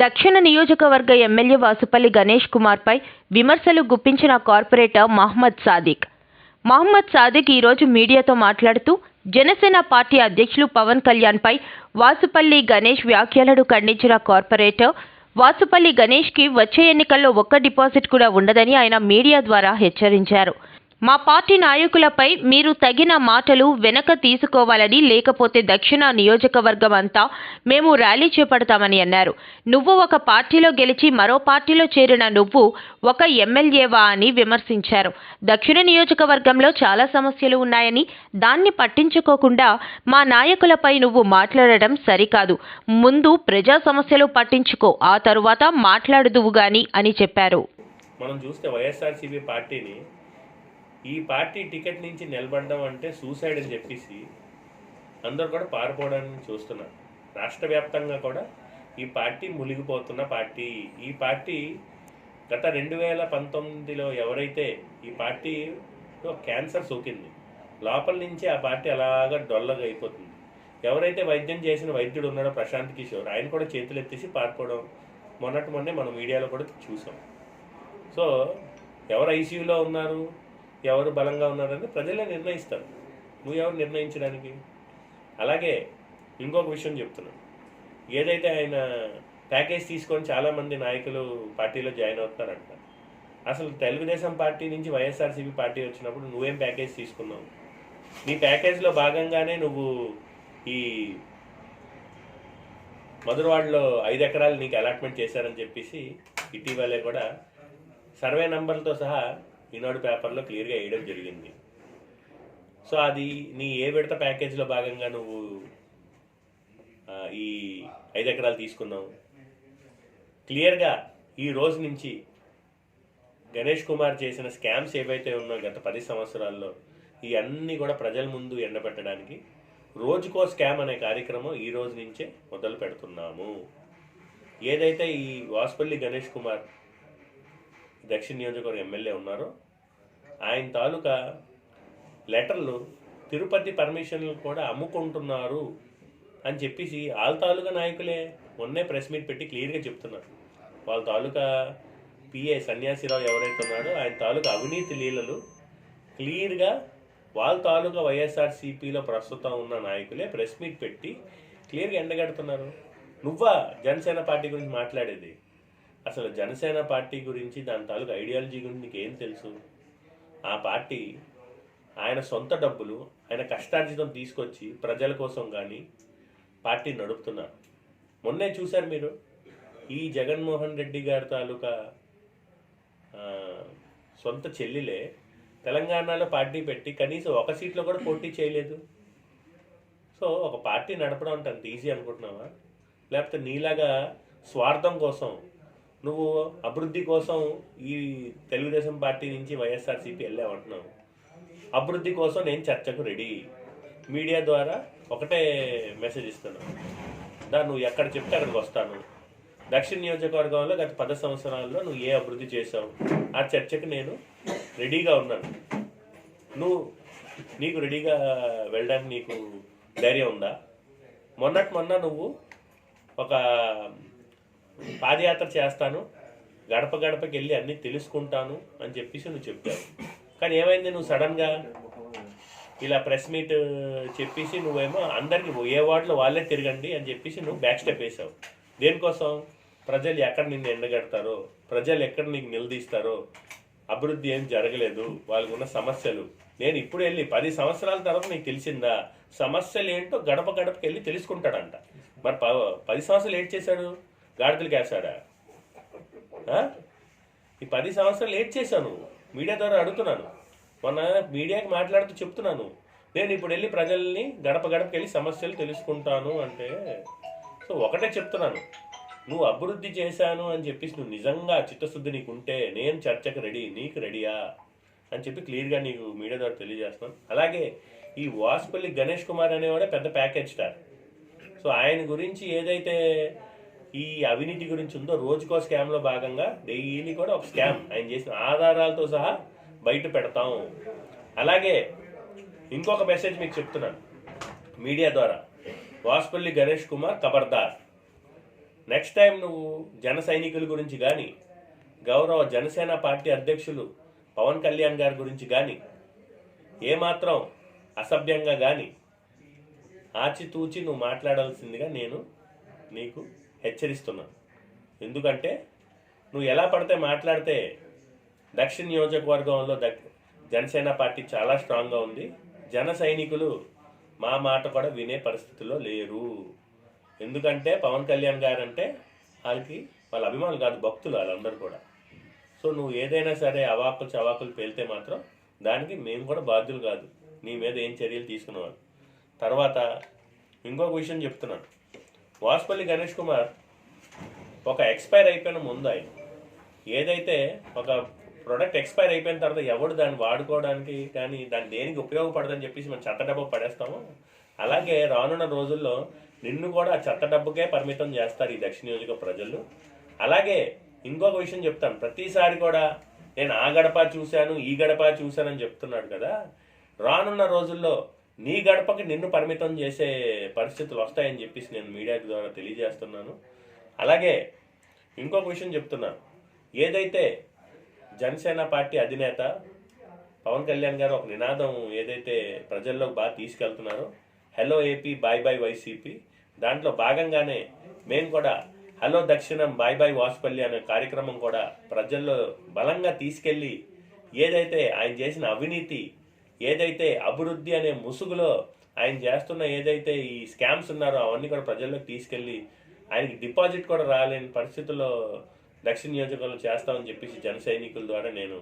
దక్షిణ నియోజకవర్గ ఎమ్మెల్యే వాసుపల్లి గణేష్ కుమార్పై విమర్శలు గుప్పించిన కార్పొరేటర్ మహమ్మద్ సాదిక్. మహమ్మద్ సాదిక్ ఈరోజు మీడియాతో మాట్లాడుతూ జనసేన పార్టీ అధ్యక్షులు పవన్ కళ్యాణ్పై వాసుపల్లి గణేష్ వ్యాఖ్యలను ఖండించిన కార్పొరేటర్ వాసుపల్లి గణేష్కి వచ్చే ఎన్నికల్లో ఒక్క డిపాజిట్ కూడా ఉండదని ఆయన మీడియా ద్వారా హెచ్చరించారు. మా పార్టీ నాయకులపై మీరు తగిన మాటలు వెనక తీసుకోవాలని లేకపోతే దక్షిణ నియోజకవర్గం అంతా మేము ర్యాలీ చేపడతామని అన్నారు. నువ్వు ఒక పార్టీలో గెలిచి మరో పార్టీలో చేరిన నువ్వు ఒక ఎమ్మెల్యేవా అని విమర్శించారు. దక్షిణ నియోజకవర్గంలో చాలా సమస్యలు ఉన్నాయని దాన్ని పట్టించుకోకుండా మా నాయకులపై నువ్వు మాట్లాడటం సరికాదు. ముందు ప్రజా సమస్యలు పట్టించుకో ఆ తరువాత మాట్లాడుదువు గాని అని చెప్పారు. మనం చూస్తే వైఎస్ఆర్సీపీ పార్టీని ఈ పార్టీ టికెట్ నుంచి నిలబడడం అంటే సూసైడ్ అని చెప్పేసి అందరూ కూడా పారిపోవడానికి చూస్తున్నారు. రాష్ట్ర వ్యాప్తంగా కూడా ఈ పార్టీ మునిగిపోతున్న పార్టీ. ఈ పార్టీ గత రెండు వేల పంతొమ్మిదిలో ఎవరైతే ఈ పార్టీ క్యాన్సర్ సోకింది లోపల నుంచి ఆ పార్టీ అలాగా డొల్లగా అయిపోతుంది. ఎవరైతే వైద్యం చేసిన వైద్యుడు ఉన్నాడో ప్రశాంత్ కిషోర్ ఆయన కూడా చేతులు ఎత్తేసి పారిపోవడం మొన్నటి మొన్నే మనం మీడియాలో కూడా చూసాం. సో ఎవరు ఐసీయూలో ఉన్నారు? ఎవరు బలంగా ఉన్నారని ప్రజలే నిర్ణయిస్తారు. నువ్వు ఎవరు నిర్ణయించడానికి? అలాగే ఇంకొక విషయం చెప్తున్నాను. ఏదైతే ఆయన ప్యాకేజ్ తీసుకొని చాలామంది నాయకులు పార్టీలో జాయిన్ అవుతున్నారంట అసలు తెలుగుదేశం పార్టీ నుంచి వైఎస్ఆర్సీపీ పార్టీ వచ్చినప్పుడు నువ్వేం ప్యాకేజ్ తీసుకున్నావు? నీ ప్యాకేజ్లో భాగంగానే నువ్వు ఈ మధురవాడలో ఐదు ఎకరాలు నీకు అలాట్మెంట్ చేశారని చెప్పేసి ఇటీవలే కూడా సర్వే నంబర్లతో సహా ఈనాడు పేపర్లో క్లియర్గా వేయడం జరిగింది. సో అది నీ ఏ విడత ప్యాకేజీలో భాగంగా నువ్వు ఈ ఐదు ఎకరాలు తీసుకున్నావు? క్లియర్గా ఈ రోజు నుంచి గణేష్ కుమార్ చేసిన స్కామ్స్ ఏవైతే ఉన్నాయో గత పది సంవత్సరాల్లో ఈ అన్నీ కూడా ప్రజల ముందు ఎండబెట్టడానికి రోజుకో స్కామ్ అనే కార్యక్రమం ఈ రోజు నుంచే మొదలు పెడుతున్నాము. ఏదైతే ఈ వాసుపల్లి గణేష్ కుమార్ దక్షిణ నియోజకవర్గం ఎమ్మెల్యే ఉన్నారో ఆయన తాలూకా లెటర్లు తిరుపతి పర్మిషన్లు కూడా అమ్ముకుంటున్నారు అని చెప్పేసి వాళ్ళ తాలూకా నాయకులే మొన్నే ప్రెస్ మీట్ పెట్టి క్లియర్గా చెప్తున్నారు. వాళ్ళ తాలూకా పిఏ సన్యాసిరావు ఎవరైతే ఉన్నాడో ఆయన తాలూకా అవినీతి లీలలు క్లియర్గా వాళ్ళ తాలూకా వైఎస్ఆర్సీపీలో ప్రస్తుతం ఉన్న నాయకులే ప్రెస్ మీట్ పెట్టి క్లియర్గా ఎండగడుతున్నారు. నువ్వా జనసేన పార్టీ గురించి మాట్లాడేది? అసలు జనసేన పార్టీ గురించి దాని తాలూకా ఐడియాలజీ గురించి నీకేం ఏం తెలుసు? ఆ పార్టీ ఆయన సొంత డబ్బులు ఆయన కష్టార్జితం తీసుకొచ్చి ప్రజల కోసం కానీ పార్టీ నడుపుతున్నారు. మొన్నే చూశారు మీరు? ఈ జగన్మోహన్ రెడ్డి గారి తాలూకా సొంత చెల్లిలే తెలంగాణలో పార్టీ పెట్టి కనీసం ఒక సీట్లో కూడా పోటీ చేయలేదు. సో ఒక పార్టీ నడపడం అంటే అంత ఈజీ అనుకుంటున్నావా? లేకపోతే నీలాగా స్వార్థం కోసం నువ్వు అభివృద్ధి కోసం ఈ తెలుగుదేశం పార్టీ నుంచి వైఎస్ఆర్సీపీ వెళ్ళావంటున్నావు అభివృద్ధి కోసం నేను చర్చకు రెడీ. మీడియా ద్వారా ఒకటే మెసేజ్ ఇస్తున్నాను దా నువ్వు ఎక్కడ చెప్తే అక్కడికి వస్తాను. దక్షిణ నియోజకవర్గంలో గత పది సంవత్సరాల్లో నువ్వు ఏ అభివృద్ధి చేసావు ఆ చర్చకు నేను రెడీగా ఉన్నాను. నువ్వు నీకు రెడీగా వెళ్ళడానికి నీకు ధైర్యం ఉందా? మొన్నటి మొన్న నువ్వు ఒక పాదయాత్ర చేస్తాను. గడప గడపకి వెళ్ళి అన్నీ తెలుసుకుంటాను అని చెప్పేసి నువ్వు చెప్పావు. కానీ ఏమైంది నువ్వు సడన్గా ఇలా ప్రెస్ మీట్ చెప్పేసి నువ్వేమో అందరికి ఏ వార్డులో వాళ్ళే తిరగండి అని చెప్పేసి నువ్వు బ్యాక్ స్టెప్ వేసావు. దేనికోసం? ప్రజలు ఎక్కడ నిన్ను ఎండగడతారో ప్రజలు ఎక్కడ నీకు నిలదీస్తారో అభివృద్ధి ఏం జరగలేదు వాళ్ళకు ఉన్న సమస్యలు. నేను ఇప్పుడు వెళ్ళి పది సంవత్సరాల తర్వాత నీకు తెలిసిందా? సమస్యలు ఏంటో గడప గడపకి వెళ్ళి తెలుసుకుంటాడంట. మరి ప- పది సంవత్సరాలు ఏం చేశాడు? గాడిదలు వేసాడా ఈ పది సంవత్సరాలు లేట్ చేశాను. మీడియా ద్వారా అడుగుతున్నాను. మొన్న మీడియాకి మాట్లాడుతూ చెప్తున్నాను. నేను ఇప్పుడు వెళ్ళి ప్రజల్ని గడప గడపకి వెళ్ళి సమస్యలు తెలుసుకుంటాను అంటే సో ఒకటే చెప్తున్నాను. నువ్వు అభివృద్ధి చేశాను అని చెప్పేసి నువ్వు నిజంగా చిత్తశుద్ధి నీకు ఉంటే నేను చర్చకు రెడీ నీకు రెడీయా? అని చెప్పి క్లియర్గా నీకు మీడియా ద్వారా తెలియజేస్తున్నాను. అలాగే ఈ వాసుపల్లి గణేష్ కుమార్ అనేవాడే పెద్ద ప్యాకేజ్ స్టార్ సో ఆయన గురించి ఏదైతే ఈ అవినీతి గురించి ఉందో రోజుకో స్కామ్లో భాగంగా డైలీ కూడా ఒక స్కామ్ ఆయన చేసిన ఆధారాలతో సహా బయట పెడతాం. అలాగే ఇంకొక మెసేజ్ మీకు చెప్తున్నాను. మీడియా ద్వారా. వాసుపల్లి గణేష్ కుమార్ ఖబర్దార్ నెక్స్ట్ టైం నువ్వు జన సైనికుల గురించి కానీ గౌరవ జనసేన పార్టీ అధ్యక్షులు పవన్ కళ్యాణ్ గారి గురించి కానీ ఏమాత్రం అసభ్యంగా కానీ ఆచితూచి నువ్వు మాట్లాడాల్సిందిగా నేను నీకు హెచ్చరిస్తున్నాను ఎందుకంటే నువ్వు ఎలా పడితే మాట్లాడితే దక్షిణ నియోజకవర్గంలో దక్ జనసేన పార్టీ చాలా స్ట్రాంగ్గా ఉంది. జన సైనికులు మా మాట కూడా వినే పరిస్థితిలో లేరు. ఎందుకంటే పవన్ కళ్యాణ్ గారు అంటే వాళ్ళకి వాళ్ళ అభిమానులు కాదు భక్తులు వాళ్ళందరూ కూడా. సో నువ్వు ఏదైనా సరే అవాకులు చవాకులు పేలితే మాత్రం దానికి మేము కూడా బాధ్యులు కాదు. నీ మీద ఏం చర్యలు తీసుకునేవాళ్ళు. తర్వాత ఇంకొక విషయం చెప్తున్నాను. వాసుపల్లి గణేష్ కుమార్ ఒక ఎక్స్పైర్ అయిపోయిన ముందు ఆయన. ఏదైతే ఒక ప్రోడక్ట్ ఎక్స్పైర్ అయిపోయిన తర్వాత ఎవడు దాన్ని వాడుకోవడానికి కానీ దాన్ని దేనికి ఉపయోగపడదని చెప్పేసి మనం చెత్త డబ్బు పడేస్తాము అలాగే రానున్న రోజుల్లో నిన్ను కూడా ఆ చెత్త డబ్బుకే పరిమితం చేస్తారు ఈ దక్షిణ నియోజక ప్రజలు. అలాగే ఇంకొక విషయం చెప్తాను. ప్రతిసారి కూడా నేను ఆ గడప చూశాను ఈ గడప చూశానని చెప్తున్నాడు కదా. రానున్న రోజుల్లో నీ గడపకి నిన్ను పరిమితం చేసే పరిస్థితులు వస్తాయని చెప్పేసి నేను మీడియా ద్వారా తెలియజేస్తున్నాను. అలాగే ఇంకొక విషయం చెప్తున్నాను. ఏదైతే జనసేన పార్టీ అధినేత పవన్ కళ్యాణ్ గారు ఒక నినాదం ఏదైతే ప్రజల్లోకి బాగా తీసుకెళ్తున్నారో hello AP bye bye YCP దాంట్లో భాగంగానే మేము కూడా హలో దక్షిణం బాయ్ బాయ్ వాసుపల్లి అనే కార్యక్రమం కూడా ప్రజల్లో బలంగా తీసుకెళ్ళి ఏదైతే ఆయన చేసిన అవినీతి ఏదైతే అభివృద్ధి అనే ముసుగులో ఆయన చేస్తున్న ఏదైతే ఈ స్కామ్స్ ఉన్నారో అవన్నీ కూడా ప్రజల్లోకి తీసుకెళ్ళి ఆయనకి డిపాజిట్ కూడా రాలేని పరిస్థితుల్లో దక్షిణ నియోజకవర్గంలో చేస్తామని చెప్పేసి జన సైనికుల ద్వారా నేను